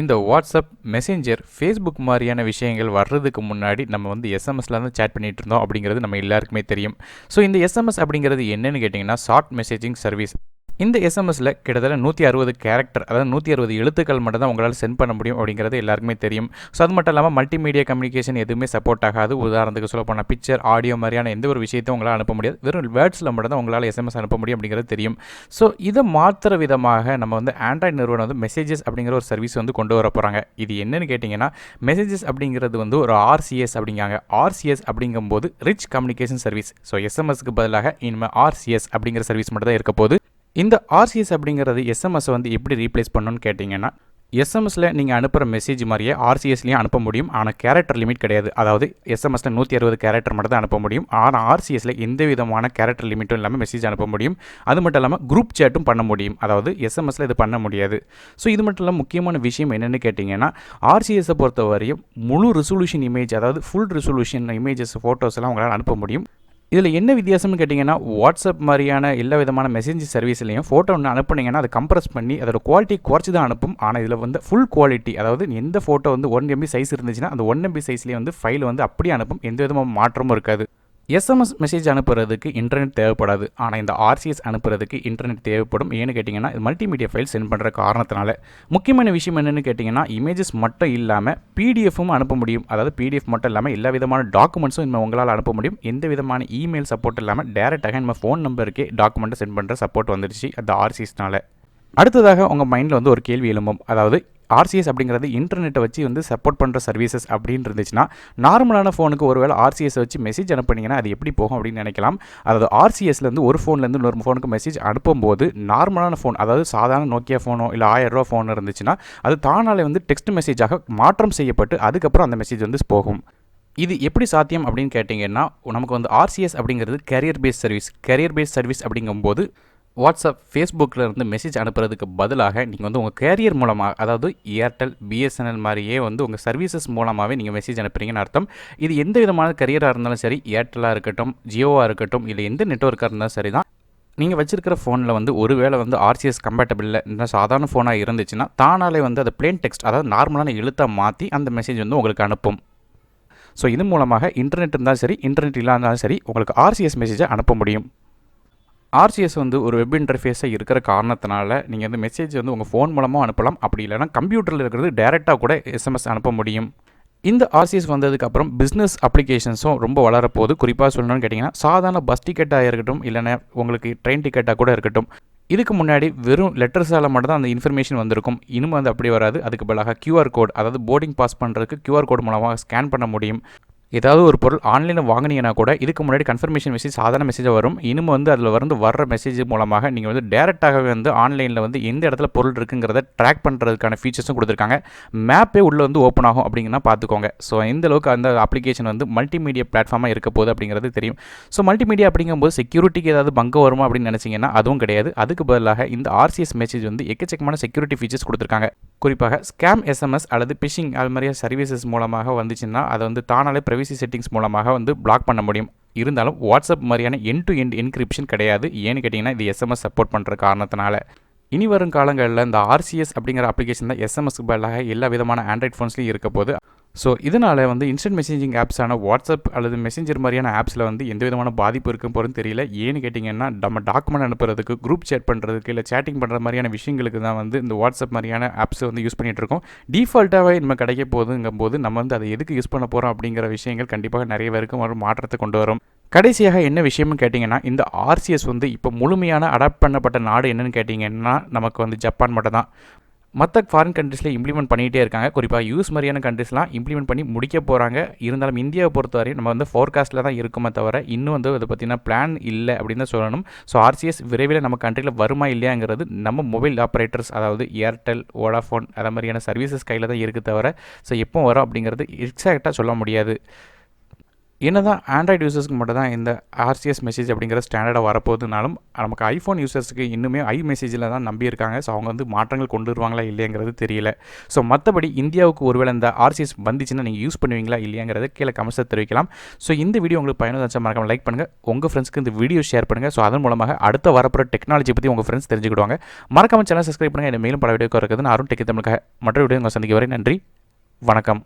இந்த WhatsApp messenger Facebook மாதிரியான விஷயங்கள் வர்றதுக்கு முன்னாடி நம்ம வந்து எஸ்எம்எஸ்ல தான் சேட் பண்ணிட்டு இருந்தோம் அப்படிங்கிறது நம்ம எல்லாருக்குமே தெரியும். ஸோ இந்த எஸ்எம்எஸ் அப்படிங்கிறது என்னன்னு கேட்டிங்கன்னா ஷார்ட் மெசேஜிங் சர்வீஸ் இந்த எஸ்எம்எஸில் கிட்டத்தட்ட நூற்றி அறுபது கேரக்டர் அதாவது நூற்றி அறுபது எழுத்துக்கள் மட்டும் தான் உங்களால் சென்ட் பண்ண முடியும் அப்படிங்கிறது எல்லாருக்குமே தெரியும். ஸோ அது மட்டும் இல்லாமல் மல்டிமீடியா கம்யூனிகேஷன் எதுவுமே சப்போர்ட் ஆகாது. உதாரணத்துக்கு சொல்ல போனால் பிக்சர் ஆடியோ மாதிரியான எந்த ஒரு விஷயத்தையும் உங்களால் அனுப்ப முடியாது. வெறும் வேர்ட்ஸில் மட்டும் தான் உங்களால் எஸ்எம்எஸ் அனுப்ப முடியும் அப்படிங்கிறது தெரியும். ஸோ இதை மாற்றுற விதமாக நம்ம வந்து ஆண்ட்ராய்டு நிறுவனம் வந்து மெசேஜஸ் அப்படிங்கிற ஒரு சர்வீஸ் வந்து கொண்டு வர போகிறாங்க இது என்னன்னு கேட்டிங்கன்னா மெசேஜஸ் அப்படிங்கிறது வந்து ஒரு ஆர்சிஎஸ் அப்படிங்காங்க. ஆர்சிஎஸ் அப்படிங்கும்போது ரிச் கம்யூனிகேஷன் சர்வீஸ் ஸோ எஸ்எம்எஸ்க்கு பதிலாக இனிமேல் ஆர்சிஎஸ் அப்படிங்கிற சர்வீஸ் மட்டும் தான் இருக்க போகுது. இந்த ஆர்சிஎஸ் அப்படிங்கிறது எஸ்எம்எஸ் வந்து எப்படி ரீப்ளேஸ் பண்ணணும்னு கேட்டிங்கன்னா எஸ்எம்எஸில் நீங்கள் அனுப்புகிற மெசேஜ் மாதிரியே ஆர்சிஎஸ்லேயும் அனுப்ப முடியும். ஆனால் கேரக்டர் லிமிட் கிடையாது. அதாவது எஸ்எம்எஸில் நூற்றி அறுபது கேரக்டர் மட்டும் தான் அனுப்ப முடியும். ஆனால் ஆர்சிஎஸில் எந்த விதமான கேரக்டர் லிமிட்டும் இல்லாமல் மெசேஜ் அனுப்ப முடியும். அது மட்டும் இல்லாமல் குரூப் சேட்டும் பண்ண முடியும். அதாவது எஸ்எம்எஸில் இது பண்ண முடியாது. ஸோ இது மட்டும் இல்லாமல் முக்கியமான விஷயம் என்னென்னு கேட்டிங்கன்னா ஆர்சிஎஸை பொறுத்த வரையும் முழு ரெசல்யூஷன் இமேஜ் அதாவது ஃபுல் ரெசல்யூஷன் இமேஜஸ் ஃபோட்டோஸ் எல்லாம் உங்களால் அனுப்ப முடியும். இதில் என்ன வித்தியாசம்னு கேட்டிங்கன்னா வாட்ஸ்அப் மாதிரியான எல்லா விதமான மெசேஜ் சர்வீஸ்லையும் ஃபோட்டோ ஒன்று அனுப்புனீங்கன்னா அதை கம்ப்ரஸ் பண்ணி அதோட குவாலிட்டி குறைச்சி தான் அனுப்பும். ஆனால் இதில் வந்து ஃபுல் குவாலிட்டி அதாவது எந்த ஃபோட்டோ வந்து ஒன் எம்பி சைஸ் இருந்துச்சுன்னா அந்த ஒன் எம்பி சைஸ்லேயே வந்து ஃபைல் வந்து அப்படியே அனுப்பும். எந்த விதமான மாற்றமும் இருக்காது. எஸ்எம்எஸ் மெசேஜ் அனுப்புறதுக்கு இன்டர்நெட் தேவைப்படாது. ஆனால் இந்த ஆர்சிஎஸ் அனுப்புறதுக்கு இன்டர்நெட் தேவைப்படும். ஏன்னு கேட்டிங்கன்னா இது மல்டிமீடியா ஃபைல் சென்ட் பண்ணுற காரணத்தினால. முக்கியமான விஷயம் என்னென்னு கேட்டிங்கன்னா இமேஜஸ் மட்டும் இல்லாமல் பிடிஎஃப்பும் அனுப்ப முடியும். அதாவது பிடிஎஃப் மட்டும் இல்லாமல் எல்லா விதமான டாக்குமெண்ட்ஸும் இனிமேல் உங்களால் அனுப்ப முடியும். எந்த விதமான இமெயில் சப்போர்ட் இல்லாமல் டேரெக்டாக நம்ம ஃபோன் நம்பருக்கே டாக்குமெண்ட்டை சென்ட் பண்ணுற சப்போர்ட் வந்துடுச்சு அந்த ஆர்சிஎஸ்னால அடுத்ததாக உங்கள் மைண்டில் வந்து ஒரு கேள்வி எழும்பும். அதாவது ஆர்சிஎஸ் அப்படிங்கிறது இன்டர்நெட்டை வச்சு வந்து சப்போர்ட் பண்ணுற சர்வீசஸ் அப்படின்னு இருந்துச்சுன்னா நார்மலான ஃபோனுக்கு ஒருவேளை ஆர்சிஎஸ் வச்சு மெசேஜ் அனுப்புனீங்கன்னா அது எப்படி போகும் அப்படின்னு நினைக்கலாம். அதாவது ஆர்சிஎஸ்லேருந்து ஒரு ஃபோன்லேருந்து இன்னொரு ஃபோனுக்கு மெசேஜ் அனுப்பும்போது நார்மலான ஃபோன் அதாவது சாதாரண நோக்கியா ஃபோனோ இல்லை ஆயிரம் ரூபா ஃபோன் இருந்துச்சுன்னா அது தானாலே வந்து டெக்ஸ்ட் மெசேஜாக மாற்றம் செய்யப்பட்டு அதுக்கப்புறம் அந்த மெசேஜ் வந்து போகும். இது எப்படி சாத்தியம் அப்படின்னு கேட்டிங்கன்னா நமக்கு வந்து ஆர்சிஎஸ் அப்படிங்கிறது carrier based service carrier based service அப்படிங்கும்போது வாட்ஸ்அப் ஃபேஸ்புக்கில் இருந்து மெசேஜ் அனுப்புறதுக்கு பதிலாக நீங்கள் வந்து உங்கள் கேரியர் மூலமாக அதாவது ஏர்டெல் பிஎஸ்என்எல் மாதிரியே வந்து உங்கள் சர்வீசஸ் மூலமாகவே நீங்கள் மெசேஜ் அனுப்புறீங்கன்னு அர்த்தம். இது எந்த விதமான கரியராக இருந்தாலும் சரி ஏர்டெல்லாக இருக்கட்டும் ஜியோவாக இருக்கட்டும் இல்லை எந்த நெட்ஒர்க்காக இருந்தாலும் சரி தான் நீங்கள் வச்சிருக்கிற ஃபோனில் வந்து ஒருவேளை வந்து ஆர்சிஎஸ் கம்பேட்டபிளில் இந்த சாதாரண ஃபோனாக இருந்துச்சுன்னா தானாலே வந்து அதை பிளேன் டெக்ஸ்ட் அதாவது நார்மலான எழுத்தாக மாற்றி அந்த மெசேஜ் வந்து உங்களுக்கு அனுப்பும். ஸோ இது மூலமாக இன்டர்நெட் இருந்தாலும் சரி இன்டர்நெட் இல்லாதாலும் சரி உங்களுக்கு ஆர்சிஎஸ் மெசேஜை அனுப்ப முடியும். ஆர்சிஎஸ் வந்து ஒரு வெப் இன்டர்ஃபேஸாக இருக்கிற காரணத்தினால நீங்கள் வந்து மெசேஜ் வந்து உங்கள் ஃபோன் மூலமாக அனுப்பலாம். அப்படி இல்லைனா கம்ப்யூட்டரில் இருக்கிறது டேரெக்டாக கூட எஸ்எம்எஸ் அனுப்ப முடியும். இந்த ஆர்சிஎஸ் வந்ததுக்கப்புறம் பிஸ்னஸ் அப்ளிகேஷன்ஸும் ரொம்ப வளரப்போகுது. குறிப்பாக சொல்லணும்னு கேட்டிங்கன்னா சாதாரண பஸ் டிக்கெட்டாக இருக்கட்டும் இல்லைன்னா உங்களுக்கு ட்ரெயின் டிக்கெட்டாக கூட இருக்கட்டும். இதுக்கு முன்னாடி வெறும் லெட்டர்ஸால் மட்டும் தான் அந்த இன்ஃபர்மேஷன் வந்திருக்கும். இனிமே வந்து அப்படி வராது. அதுக்கு பதிலாக கியூஆர் கோட் அதாவது போர்டிங் பாஸ் பண்ணுறதுக்கு கியூஆர் கோட் மூலமாக ஸ்கேன் பண்ண முடியும். ஏதாவது ஒரு பொருள் ஆன்லைனில் வாங்கினீங்கன்னா கூட இதுக்கு முன்னாடி கன்ஃபர்மேஷன் மெசேஜ் சாதாரண மெசேஜாக வரும். இன்னும் வந்து அதில் வந்து வர்ற மெசேஜ் மூலமாக நீங்கள் வந்து டேரெக்டாகவே வந்து ஆன்லைனில் வந்து எந்த இடத்துல பொருள் இருக்குங்கிறத ட்ராக் பண்ணுறதுக்கான ஃபீச்சர்ஸும் கொடுத்துருக்காங்க. மேப்பே உள்ளே வந்து ஓப்பன் ஆகும் அப்படிங்கன்னா பார்த்துக்கோங்க. ஸோ இந்த அளவுக்கு அந்த அப்ளிகேஷன் வந்து மல்டிமீடியா பிளாட்ஃபார்மாக இருக்க போகுது அப்படிங்கிறது தெரியும். ஸோ மல்டிமீடியா அப்படிங்கும்போது செக்யூரிட்டிக்கு ஏதாவது பங்கு வருமா அப்படின்னு நினச்சிங்கன்னா அதுவும் கிடையாது. அதுக்கு பதிலாக இந்த ஆர்சிஎஸ் மெசேஜ் வந்து எக்கச்சக்கமான செக்யூரிட்டி ஃபீச்சர்ஸ் கொடுத்துருக்காங்க. குறிப்பாக ஸ்கேம் எஸ்எம்எஸ் அல்லது பிஷிங் அது மாதிரியான சர்வீசஸ் மூலமாக வந்துச்சுன்னா அதை வந்து தானாலே ப்ரைவசி செட்டிங்ஸ் மூலமாக வந்து பிளாக் பண்ண முடியும். இருந்தாலும் வாட்ஸ்அப் மாதிரியான என் டு என் என்கிரிப்ஷன் கிடையாது. ஏன்னு கேட்டிங்கன்னா இது எஸ்எம்எஸ் சப்போர்ட் பண்ணுற காரணத்தினால. இனி வரும் காலங்களில் இந்த ஆர்சிஎஸ் அப்படிங்கிற அப்ளிகேஷன் தான் எஸ்எம்எஸ்க்கு பதிலாக எல்லா விதமான ஆண்ட்ராய்ட் ஃபோன்ஸ்லையும் இருக்க போது ஸோ இதனால் வந்து இன்ஸ்டன்ட் மெசேஜிங் ஆப்ஸான வாட்ஸ்அப் அல்லது மெசேஞ்சர் மாதிரியான ஆப்ஸில் வந்து எந்த விதமான பாதிப்பு இருக்கும் போகிறதுன்னு தெரியல. ஏன்னு கேட்டிங்கன்னா நம்ம டாக்குமெண்ட் அனுப்புறதுக்கு குரூப் சேட் பண்ணுறதுக்கு இல்லை சேட்டிங் பண்ணுற மாதிரியான விஷயங்களுக்கு தான் வந்து இந்த வாட்ஸ்அப் மாதிரியான ஆப்ஸை வந்து யூஸ் பண்ணிகிட்டு இருக்கோம். டிஃபால்ட்டாகவே நம்ம கிடைக்க போகுதுங்கும் போது நம்ம வந்து அதை எதுக்கு யூஸ் பண்ண போகிறோம் அப்படிங்கிற விஷயங்கள் கண்டிப்பாக நிறைய பேருக்கு ஒரு மாற்றத்தை கொண்டு வரும். கடைசியாக என்ன விஷயம்னு கேட்டிங்கன்னா இந்த ஆர்சிஎஸ் வந்து இப்போ முழுமையான அடாப்ட் பண்ணப்பட்ட நாடு என்னன்னு கேட்டிங்கன்னா நமக்கு வந்து ஜப்பான் மட்டும் தான் மற்ற ஃபாரின் கண்ட்ரிஸில் இம்ப்ளிமெண்ட் பண்ணிகிட்டே இருக்காங்க. குறிப்பாக யூஸ் மாதிரியான கண்ட்ரிஸ்லாம் இம்ப்ளிமெண்ட் பண்ணி முடிக்க போகிறாங்க இருந்தாலும் இந்தியாவை பொறுத்தவரை நம்ம வந்து ஃபோர்காஸ்ட்டில் தான் இருக்குமே தவிர இன்னும் வந்து அதை பற்றின பிளான் இல்லை அப்படின்னு தான் சொல்லணும். ஸோ ஆர்சிஎஸ் விரைவில் நம்ம கண்ட்ரியில் வருமா இல்லையாங்கிறது நம்ம மொபைல் ஆப்ரேட்டர்ஸ் அதாவது ஏர்டெல் வோடாஃபோன் அதை மாதிரியான சர்வீசஸ் கையில் தான் இருக்குது தவிர ஸோ எப்போ வரும் அப்படிங்கிறது எக்ஸாக்டாக சொல்ல முடியாது. என்ன தான் ஆண்ட்ராய்டு யூசர்ஸ்க்கு மட்டும் தான் இந்த ஆர்சிஎஸ் மெசேஜ் அப்படிங்கிற ஸ்டாண்டர்டாக வரப்போகுதுனாலும் நமக்கு ஐஃபோன் யூசர்ஸ்க்கு இன்னுமே ஐ மெசேஜில் தான் நம்பியிருக்காங்க. ஸோ அவங்க வந்து மாற்றங்கள் கொண்டு வருவாங்களா இல்லையாங்கிறது தெரியல. ஸோ மற்றபடி இந்தியாவுக்கு ஒருவேளை இந்த ஆர்சிஎஸ் வந்துச்சுன்னா நீங்கள் யூஸ் பண்ணுவீங்களா இல்லையாங்கிறத கீழே கமெண்ட்ஸில் தெரிவிக்கலாம். ஸோ இந்த வீடியோ உங்களுக்கு பயனுள்ள மறக்காம லைக் பண்ணுங்கள் உங்கள் ஃப்ரெண்ட்ஸ்க்கு இந்த வீடியோ ஷேர் பண்ணுங்கள் ஸோ அதன் மூலமாக அடுத்த வரப்போகிற டெக்னாலஜி பற்றி உங்கள் ஃப்ரெண்ட்ஸ் தெரிஞ்சுக்கிடுவாங்க. மறக்காம சேனல் சப்ஸ்கிரைப் பண்ணுங்கள் என்ன மேலும் பல வீடியோக்கு இருக்குதுன்னு அருண் டெக்கி தமிழுக்காக மற்ற வீடியோ உங்கள் சந்திக்க வரை நன்றி. வணக்கம்.